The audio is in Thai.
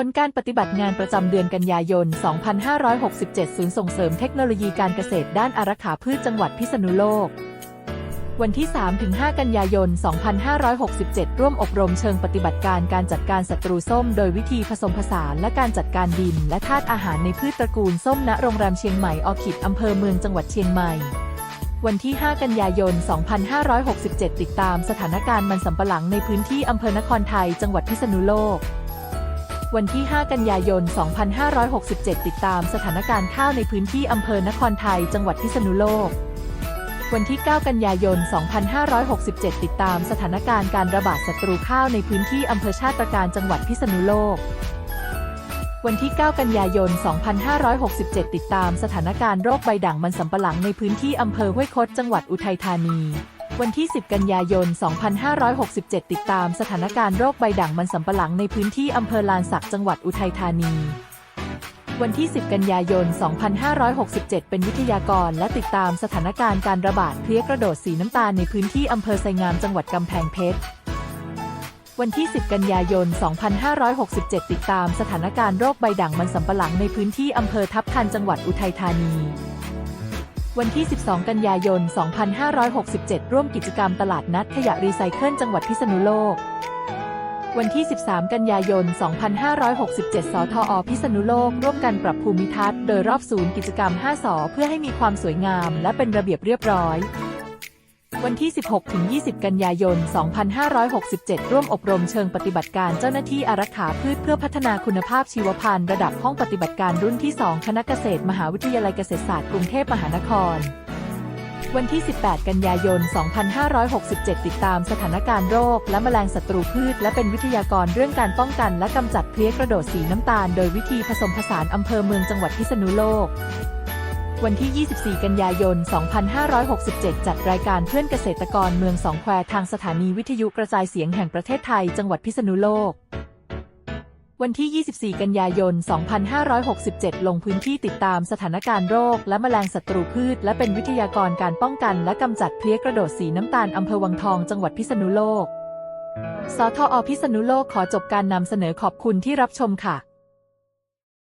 ผลการปฏิบัติงานประจำเดือนกันยายน 2567 ศูนย์ส่งเสริมเทคโนโลยีการเกษตรด้านอารักขาพืชจังหวัดพิษณุโลก วันที่ 3-5 กันยายน 2567 ร่วมอบรมเชิงปฏิบัติการการจัดการศัตรูส้ม โดยวิธีผสมผสานและการจัดการดิน และธาตุอาหารในพืชตระกูลส้มณโรงแรมเชียงใหม่ออคิดอำเภอเมืองจังหวัดเชียงใหม่วันที่ 5 กันยายน 2567 ติดตามสถานการณ์มันสำปะหลังในพื้นที่อำเภอนครไทย จังหวัดพิษณุโลก วันที่ 5 กันยายน 2567 ติดตามสถานการณ์ข้าวในพื้นที่อำเภอนครไทย จังหวัดพิษณุโลก วันที่ 9 กันยายน 2567 ติดตามสถานการณ์การระบาดศัตรูข้าวในพื้นที่อำเภอชาติการจังหวัดพิษณุโลก วันที่ 9 กันยายน 2567 ติดตามสถานการณ์โรคใบด่างมันสำปะหลังในพื้นที่อำเภอห้วยคดจังหวัดอุทัยธานี วันที่ 10 กันยายน 2567 ติดตามสถานการณ์โรคใบด่างมันสำปะหลังในพื้นที่อำเภอลานสักจังหวัดอุทัยธานี วันที่ 10 กันยายน 2567 เป็นวิทยากรและติดตามสถานการณ์การระบาดเพลี้ยกระโดดสีน้ำตาลในพื้นที่อำเภอไซงามจังหวัดกำแพงเพชร วันที่ 10 กันยายน 2567 ติดตามสถานการณ์โรคใบด่างมันสำปะหลังในพื้นที่อำเภอทับทันจังหวัดอุทัยธานี วันที่ 12 กันยายน 2567 ร่วมกิจกรรมตลาดนัดขยะรีไซเคิลจังหวัดพิษณุโลก วันที่ 13 กันยายน 2567 สทอ พิษณุโลก ร่วมกันปรับภูมิทัศน์โดยรอบศูนย์กิจกรรม 5สอเพื่อให้มีความสวยงามและเป็นระเบียบเรียบร้อย วันที่ 16-20 กันยายน 2567 ร่วมอบรมเชิงปฏิบัติการเจ้าหน้าที่อารักขาพืชเพื่อพัฒนาคุณภาพชีวพันธุ์ระดับห้องปฏิบัติการรุ่นที่ 2 คณะเกษตร มหาวิทยาลัยเกษตรศาสตร์กรุงเทพมหานคร วันที่ 18 กันยายน 2567 ติดตามสถานการณ์โรค และแมลงศัตรูพืช และเป็นวิทยากรเรื่องการป้องกัน และกำจัดเพลี้ยกระโดดสีน้ำตาล โดยวิธีผสมผสานอำเภอเมืองจังหวัดพิษณุโลก วันที่ 24 กันยายน 2567 จัดรายการเพื่อนเกษตรกรเมืองสองแควทางสถานีวิทยุกระจายเสียงแห่งประเทศไทย จังหวัดพิษณุโลก วันที่ 24 กันยายน 2567 ลงพื้นที่ติดตามสถานการณ์โรค และแมลงศัตรูพืช และเป็นวิทยากรการป้องกัน และกำจัดเพลี้ยกระโดดสีน้ำตาลอำเภอวังทองจังหวัดพิษณุโลก สทอพิษณุโลกขอจบการนำเสนอขอบคุณที่รับชมค่ะ